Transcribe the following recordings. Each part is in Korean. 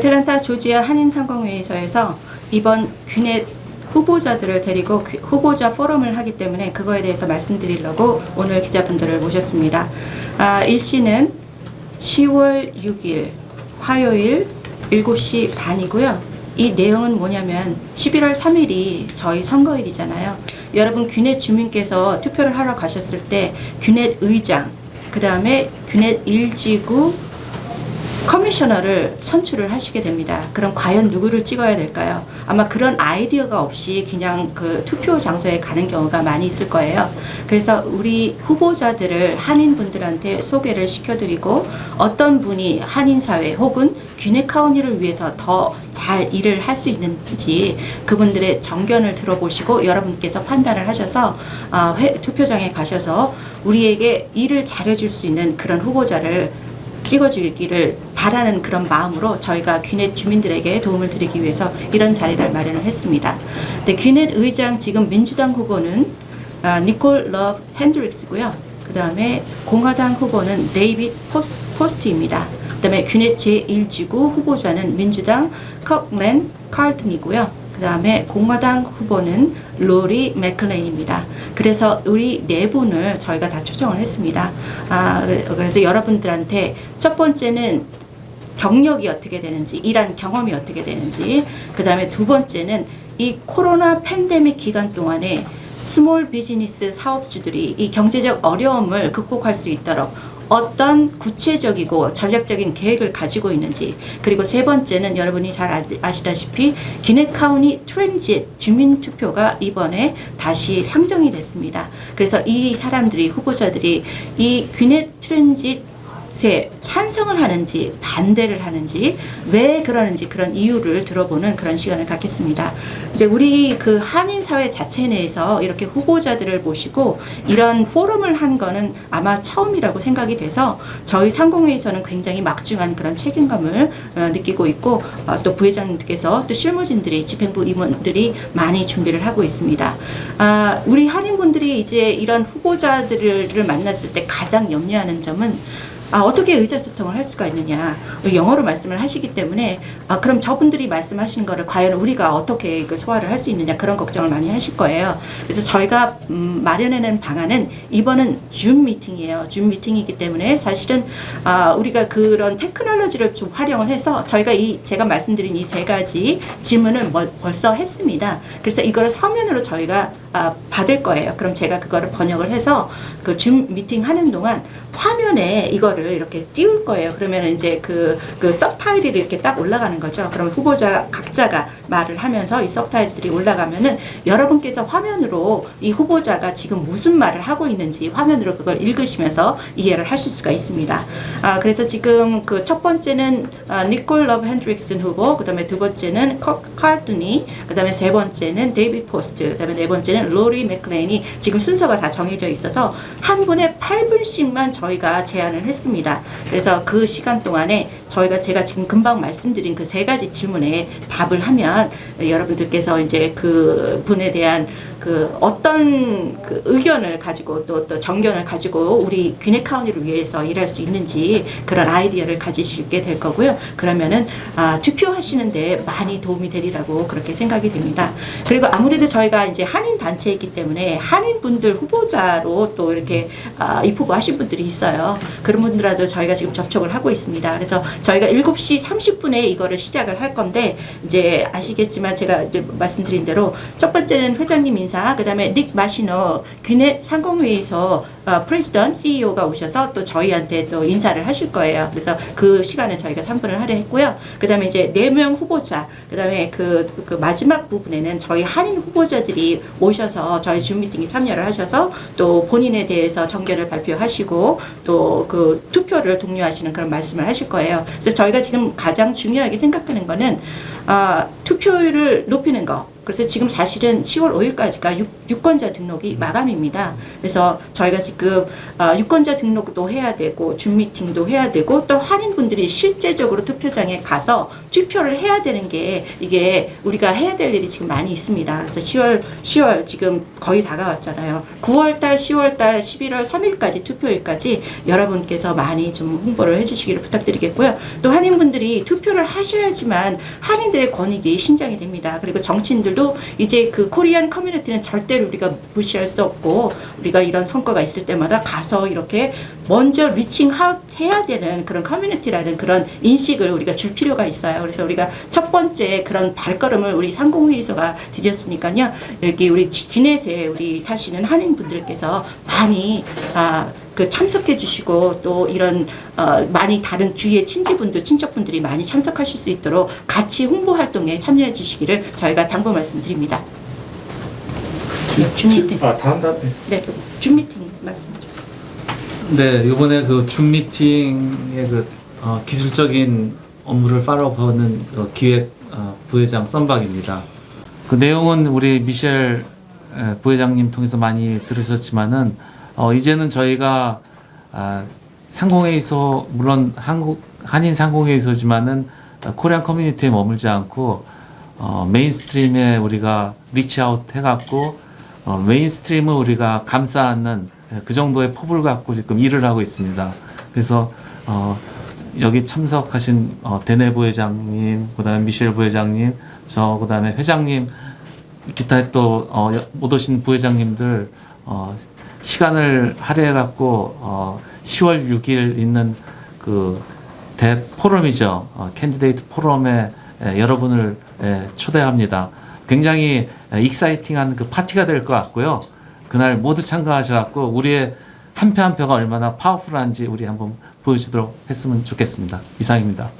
애틀란타 조지아 한인상공회의소에서 이번 귀넷 후보자들을 데리고 귀- 후보자 포럼을 하기 때문에 그거에 대해서 말씀드리려고 오늘 기자분들을 모셨습니다. 아, 일시는 10월 6일 화요일 7시 반이고요. 이 내용은 뭐냐면 11월 3일이 저희 선거일이잖아요. 여러분 귀넷 주민께서 투표를 하러 가셨을 때 귀넷 의장, 그 다음에 귀넷 일지구 커미셔너를 선출을 하시게 됩니다. 그럼 과연 누구를 찍어야 될까요? 아마 그런 아이디어가 없이 그냥 그 투표 장소에 가는 경우가 많이 있을 거예요. 그래서 우리 후보자들을 한인분들한테 소개를 시켜드리고 어떤 분이 한인사회 혹은 귀네 카운티를 위해서 더 잘 일을 할 수 있는지 그분들의 정견을 들어보시고 여러분께서 판단을 하셔서 아, 회- 투표장에 가셔서 우리에게 일을 잘해줄 수 있는 그런 후보자를 찍어주기를 바라는 그런 마음으로 저희가 귀넷 주민들에게 도움을 드리기 위해서 이런 자리를 마련을 했습니다. 네, 귀넷 의장 지금 민주당 후보는 아, 니콜 러브 핸드릭스고요. 그 다음에 공화당 후보는 데이빗 포스, 포스트입니다. 그 다음에 귀넷 제1지구 후보자는 민주당 컵랜 칼튼이고요. 그 다음에 공화당 후보는 로리 맥클레인입니다. 그래서 우리 네 분을 저희가 다 초청을 했습니다. 아, 그래- 그래서 여러분들한테 첫 번째는 경력이 어떻게 되는지, 일한 경험이 어떻게 되는지, 그 다음에 두 번째는 이 코로나 팬데믹 기간 동안에 스몰 비즈니스 사업주들이 이 경제적 어려움을 극복할 수 있도록 어떤 구체적이고 전략적인 계획을 가지고 있는지 그리고 세 번째는 여러분이 잘 아- 아시다시피 기네카운티 트랜짓 주민투표가 이번에 다시 상정이 됐습니다. 그래서 이 사람들이 후보자들이 이 귀넷 트랜짓 에 찬성을 하는지 반대를 하는지 왜 그러는지 그런 이유를 들어보는 그런 시간을 갖겠습니다. 이제 우리 그 한인 사회 자체 내에서 이렇게 후보자들을 모시고 이런 포럼을 한 거는 아마 처음이라고 생각이 돼서 저희 상공회에서는 굉장히 막중한 그런 책임감을 어, 느끼고 있고 어, 또 부회장님께서 또 실무진들이 집행부 임원들이 많이 준비를 하고 있습니다. 아, 우리 한인분들이 이제 이런 후보자들을 만났을 때 가장 염려하는 점은 아, 어떻게 의사소통을 할 수가 있느냐. 영어로 말씀을 하시기 때문에, 아, 그럼 저분들이 말씀하시는 거를 과연 우리가 어떻게 그 소화를 할 수 있느냐. 그런 걱정을 많이 하실 거예요. 그래서 저희가, 음, 마련해낸 방안은 이번은 줌 미팅이에요. 줌 미팅이기 때문에 사실은, 아, 우리가 그런 테크놀로지를 좀 활용을 해서 저희가 이, 제가 말씀드린 이 세 가지 질문을 멀- 벌써 했습니다. 그래서 이거를 서면으로 저희가 아, 받을 거예요. 그럼 제가 그거를 번역을 해서 그 줌 미팅 하는 동안 화면 에 이거를 이렇게 띄울 거예요. 그러면 이제 그, 그 서브타이틀이 이렇게 딱 올라가는 거죠. 그럼 후보자 각자가 말을 하면서 이 서브타이틀이 올라가면은 여러분께서 화면으로 이 후보자가 지금 무슨 말을 하고 있는지 화면으로 그걸 읽으시면서 이해를 하실 수가 있습니다. 아, 그래서 지금 그 첫 번째는 아, 니콜 러브 핸드릭슨 후보, 그 다음에 두 번째는 컵 칼튼이, 그 다음에 세 번째는 데이비 포스트, 그 다음에 네 번째는 로리 맥클레인이 지금 순서가 다 정해져 있어서 한 분에 8분씩만 저희가 제 안을 했습니다. 그래서 그 시간 동안에 저희가 제가 지금 금방 말씀드린 그 세 가지 질문에 답을 하면 여러분들께서 이제 그 분에 대한 그 어떤 그 의견을 가지고 또, 또 정견을 가지고 우리 귀네카운티를 위해서 일할 수 있는지 그런 아이디어를 가지시게 될 거고요. 그러면은 아, 투표하시는데 많이 도움이 되리라고 그렇게 생각이 됩니다. 그리고 아무래도 저희가 이제 한인 단체이기 때문에 한인 분들 후보자로 또 이렇게 아, 입후보 하신 분들이 있어요. 그런 분들하고 저희가 지금 접촉을 하고 있습니다. 그래서 저희가 7시 30분에 이거를 시작을 할 건데 이제 아시겠지만 제가 이제 말씀드린 대로 첫 번째는 회장님 인사, 그다음에 닉 마시노 귀넷 상공회의소 어, 프레지던 CEO가 오셔서 또 저희한테 또 인사를 하실 거예요. 그래서 그 시간에 저희가 3분을 할애했고요. 그다음에 이제 네 명 후보자, 그다음에 그, 그 마지막 부분에는 저희 한인 후보자들이 오셔서 저희 줌 미팅에 참여를 하셔서 또 본인에 대해서 정견을 발표하시고 또 그 투표를 독려하시는 그런 말씀을 하실 거예요. 그래서 저희가 지금 가장 중요하게 생각하는 거는 아, 투표율을 높이는 거. 그래서 지금 사실은 10월 5일까지가 유, 권자 등록이 마감입니다. 그래서 저희가 지금 어, 유권자 등록도 해야 되고 줌 미팅도 해야 되고 또 한인분들이 실제적으로 투표장에 가서 투표를 해야 되는 게 이게 우리가 해야 될 일이 지금 많이 있습니다. 그래서 10월 10월 지금 거의 다가왔잖아요. 9월 달, 10월 달, 11월 3일까지 투표일까지 여러분께서 많이 좀 홍보를 해주시기를 부탁드리겠고요. 또 한인분들이 투표를 하셔야지만 한인들의 권익이 신장이 됩니다. 그리고 정치인들도 이제 그 코리안 커뮤니티는 절대로 우리가 무시할 수 없고 우리가 이런 성과가 있을 때마다 가서 이렇게 먼저 리칭 해야 되는 그런 커뮤니티라는 그런 인식을 우리가 줄 필요가 있어요. 그래서 우리가 첫 번째 그런 발걸음을 우리 상공회의소가 디뎠으니까요. 여기 우리 기넷에 우리 사시는 한인분들께서 많이 아, 그 참석해 주시고 또 이런 어, 많이 다른 주위의 친지분들 친척분들이 많이 참석하실 수 있도록 같이 홍보 활동에 참여해 주시기를 저희가 당부 말씀드립니다. 네, 줌 미팅. 아 다음 다음 네, 줌 미팅 말씀해 주세요. 네, 이번에 그 줌 미팅의 그 어, 기술적인 업무를 팔로우하는 그 기획 어, 부회장 썬박입니다. 그 내용은 우리 미셸 에, 부회장님 통해서 많이 들으셨지만은 어, 이제는 저희가 아, 상공회의소 물론 한국 한인 상공회의소지만은 어, 코리안 커뮤니티에 머물지 않고 어, 메인스트림에 우리가 리치아웃 해갖고 어, 메인스트림을 우리가 감싸 안는 그 정도의 포부를 갖고 지금 일을 하고 있습니다. 그래서 어, 여기 참석하신 어, 데네 부회장님, 그다음에 미셸 부회장님, 저 그다음에 회장님, 기타 또 어, 오신 부회장님들 어, 시간을 할애해 갖고 어, 10월 6일 있는 그 대 포럼이죠. 어, 캔디데이트 포럼에 에, 여러분을 에, 초대합니다. 굉장히 에, 익사이팅한 그 파티가 될 것 같고요. 그날 모두 참가하셔 갖고 우리의 한 표 한 표가 얼마나 파워풀한지 우리 한번 보여주도록 했으면 좋겠습니다. 이상입니다.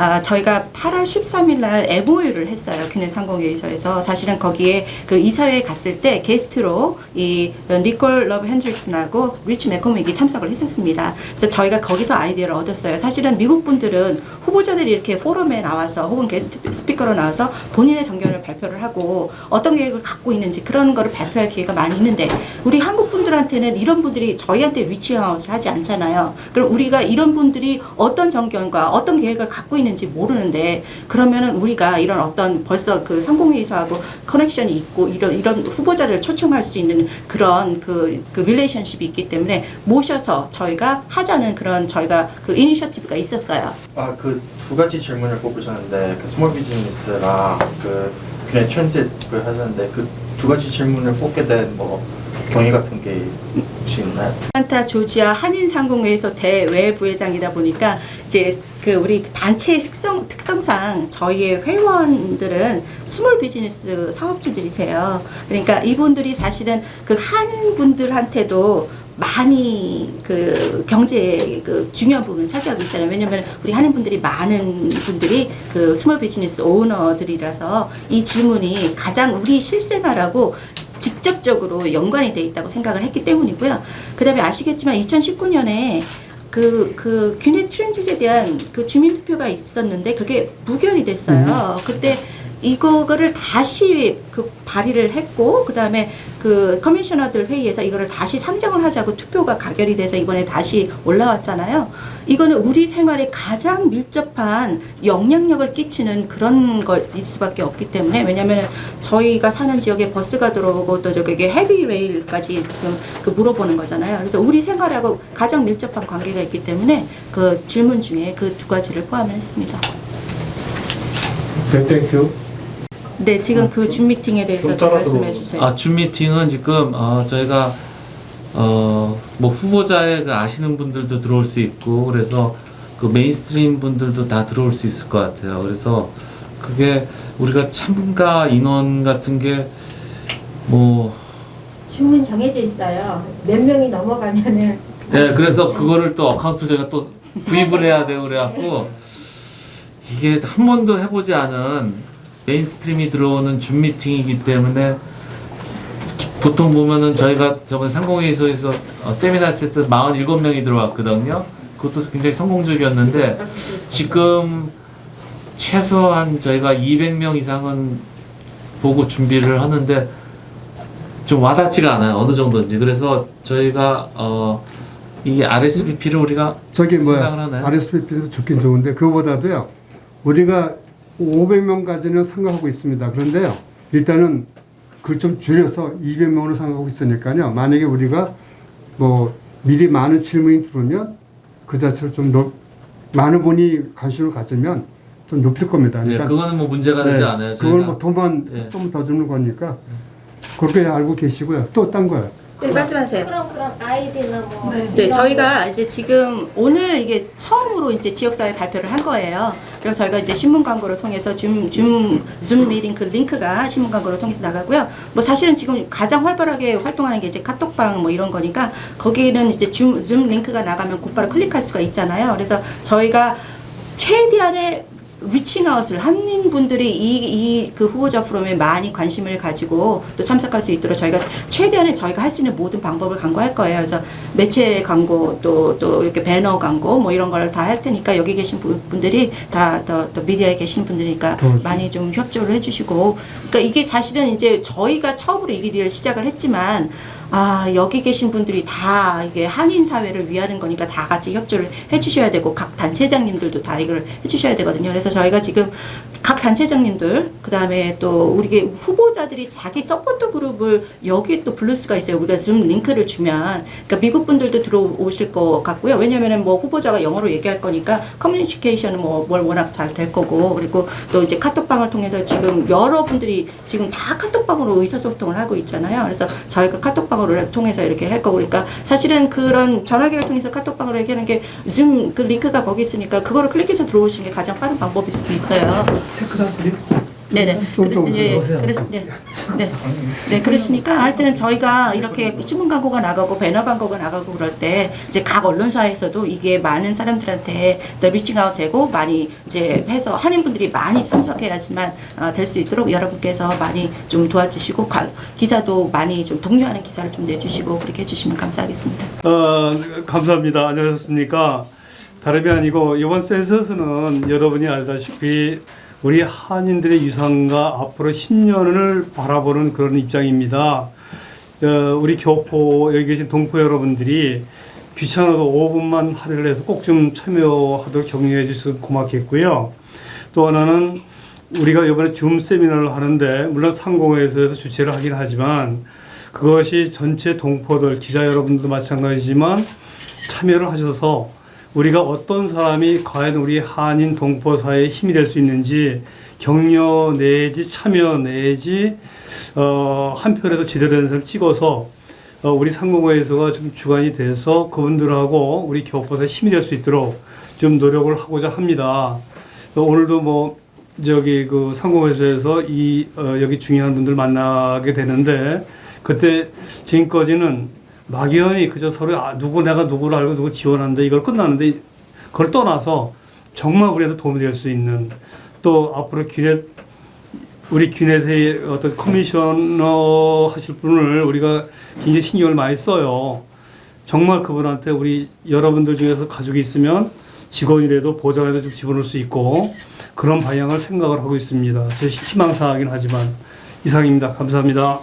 아, 저희가 8월 13일 날 MOU를 했어요. 큐네 상공회의소에서. 사실은 거기에 그 이사회에 갔을 때 게스트로 이 니콜 러브 핸드릭슨하고 리치 맥코믹이 참석을 했었습니다. 그래서 저희가 거기서 아이디어를 얻었어요. 사실은 미국 분들은 후보자들이 이렇게 포럼에 나와서 혹은 게스트 스피커로 나와서 본인의 정견을 발표를 하고 어떤 계획을 갖고 있는지 그런 거를 발표할 기회가 많이 있는데 우리 한국 분들한테는 이런 분들이 저희한테 리치아웃을 하지 않잖아요. 그럼 우리가 이런 분들이 어떤 정견과 어떤 계획을 갖고 있는 지 모르는데 그러면은 우리가 이런 어떤 벌써 그 상공회의소하고 커넥션이 있고 이런 이런 후보자를 초청할 수 있는 그런 그, 그 릴레이션십이 있기 때문에 모셔서 저희가 하자는 그런 저희가 그 이니셔티브가 있었어요. 아 그 두 가지 질문을 뽑으셨는데 그 스몰 비즈니스랑 그 그냥 트랜짓을 하셨는데 그 두 가지 질문을 뽑게 된뭐 경위 같은 게 혹시 있나요? 산타 조지아 한인 상공회에서 대외 부회장이다 보니까 이제 그 우리 단체의 특성 특성상 저희의 회원들은 스몰 비즈니스 사업주들이세요. 그러니까 이분들이 사실은 그 한인 분들한테도 많이 그 경제 그 중요한 부분을 차지하고 있잖아요. 왜냐면 우리 한인 분들이 많은 분들이 그 스몰 비즈니스 오너들이라서 이 질문이 가장 우리 실생활하고 직접적으로 연관이 돼 있다고 생각을 했기 때문이고요. 그 다음에 아시겠지만 2019년에 그, 그, 균해 트랜짓에 대한 그 주민투표가 있었는데 그게 무결이 됐어요. 그때 이거를 다시 그 발의를 했고, 그 다음에 그 커미셔너들 회의에서 이거를 다시 상정을 하자고 투표가 가결이 돼서 이번에 다시 올라왔잖아요. 이거는 우리 생활에 가장 밀접한 영향력을 끼치는 그런 것일 수밖에 없기 때문에 왜냐하면 저희가 사는 지역에 버스가 들어오고 또 저기 헤비 레일까지 지금 그 물어보는 거잖아요. 그래서 우리 생활하고 가장 밀접한 관계가 있기 때문에 그 질문 중에 그 두 가지를 포함을 했습니다. 네, 땡큐. 네, 지금 그 줌 미팅에 대해서 좀 말씀해. 주세요. 아, 줌 미팅은 지금 어, 저희가 어, 뭐 후보자의 그 아시는 분들도 들어올 수 있고 그래서 그 메인스트림 분들도 다 들어올 수 있을 것 같아요. 그래서 그게 우리가 참가 인원 같은 게뭐 주문 정해져 있어요. 몇 명이 넘어가면은 예, 그래서 그거를 또 어카운트 저희가 또 구입을 해야 되고 그래갖고 이게 한 번도 해보지 않은 메인스트림이 들어오는 줌 미팅이기 때문에 보통 보면은 저희가 저번 상공회의소에서 어, 세미나 때 47명이 들어왔거든요. 그것도 굉장히 성공적이었는데 지금 최소한 저희가 200명 이상은 보고 준비를 하는데 좀 와닿지가 않아요. 어느 정도인지. 그래서 저희가 어 이게 RSVP를 우리가 저기 뭐야 생각을 하나요? RSVP도 좋긴 좋은데 그거보다도요 우리가 500명까지는 생각하고 있습니다. 그런데요 일단은 그걸 좀 줄여서 200명으로 생각하고 있으니까요 만약에 우리가 뭐 미리 많은 질문이 들어오면 그 자체로 좀 넓, 많은 분이 관심을 가지면 좀 높일 겁니다. 예, 그거는 뭐 문제가 되지 네, 않아요. 그걸. 뭐 돈만 예. 좀더 주는 거니까 그렇게 알고 계시고요. 또 딴 거요. 네, 말씀하세요. 그럼 그런 아이디나 뭐 네, 이런 저희가 이제 지금 오늘 이게 처음으로 이제 지역사회 발표를 한 거예요. 그럼 저희가 이제 신문 광고를 통해서 줌, 줌, 줌 미팅 그 링크가 신문 광고를 통해서 나가고요. 뭐 사실은 지금 가장 활발하게 활동하는 게 이제 카톡방 뭐 이런 거니까 거기는 이제 줌, 줌 링크가 나가면 곧바로 클릭할 수가 있잖아요. 그래서 저희가 최대한의 리칭아웃을 한인분들이 이 이 그 후보자 프로그램에 많이 관심을 가지고 또 참석할 수 있도록 저희가 최대한의 저희가 할 수 있는 모든 방법을 강구할 거예요. 그래서 매체 광고 또 또 이렇게 배너 광고 뭐 이런 걸 다 할 테니까 여기 계신 분- 분들이 다또 미디어에 계신 분들이니까 더 많이 좀 협조를 해주시고 그러니까 이게 사실은 이제 저희가 처음으로 이 길을 시작을 했지만 아 여기 계신 분들이 다 이게 한인 사회를 위하는 거니까 다 같이 협조를 해주셔야 되고 각 단체장님들도 다 이걸 해주셔야 되거든요. 그래서 저희가 지금 각 단체장님들 그 다음에 또 우리 후보자들이 자기 서포터 그룹을 여기에 또 부를 수가 있어요. 우리가 줌 링크를 주면 그러니까 미국 분들도 들어오실 것 같고요. 왜냐면은 뭐 후보자가 영어로 얘기할 거니까 커뮤니케이션은 뭐 뭘 워낙 잘 될 거고 그리고 또 이제 카톡방을 통해서 지금 여러분들이 지금 다 카톡방으로 의사소통을 하고 있잖아요. 그래서 저희가 카톡방으로 통해서 이렇게 할 거고 그러니까 사실은 그런 전화기를 통해서 카톡방으로 얘기하는 게 줌 그 링크가 거기 있으니까 그거를 클릭해서 들어오시는 게 가장 빠른 방법일 수도 있어요. 네네. 그래, 예. 그래서 네, 네, 네 그러시니까 하여튼 저희가 이렇게 신문 광고가 나가고 배너 광고가 나가고 그럴 때 이제 각 언론사에서도 이게 많은 사람들한테 더 리칭아웃 되고 많이 이제 해서 한인 분들이 많이 참석해야지만 어, 될수 있도록 여러분께서 많이 좀 도와주시고 가, 기사도 많이 좀 독려하는 기사를 좀 내주시고 그렇게 해주시면 감사하겠습니다. 어, 감사합니다. 안녕하셨습니까? 다름이 아니고 이번 센서스는 여러분이 알다시피 우리 한인들의 유산과 앞으로 10년을 바라보는 그런 입장입니다. 어, 우리 교포 여기 계신 동포 여러분들이 귀찮아도 5분만 할애를 해서 꼭 좀 참여하도록 격려해 주셔서 고맙겠고요. 또 하나는 우리가 이번에 줌 세미나를 하는데 물론 상공회에서 주최를 하긴 하지만 그것이 전체 동포들 기자 여러분들도 마찬가지지만 참여를 하셔서 우리가 어떤 사람이 과연 우리 한인 동포 사회에 힘이 될 수 있는지 격려 내지 참여 내지 어, 한 편에도 제대로 된 사람 찍어서 어, 우리 상공회에서가 좀 주관이 돼서 그분들하고 우리 교포사에 힘이 될 수 있도록 좀 노력을 하고자 합니다. 어, 오늘도 뭐 저기 그 상공회사에서 이 어, 여기 중요한 분들 만나게 되는데 그때 지금까지는 막연히 그저 서로 아, 누구 내가 누구를 알고 누구 지원한다 이걸 끝나는데 그걸 떠나서 정말 우리한테 도움이 될 수 있는 또 앞으로 귀net 우리 귀넷의 어떤 커미셔너 하실 분을 우리가 굉장히 신경을 많이 써요. 정말 그분한테 우리 여러분들 중에서 가족이 있으면 직원이라도 보장해서 좀 집어넣을 수 있고 그런 방향을 생각을 하고 있습니다. 제 희망사항이긴 하지만 이상입니다. 감사합니다.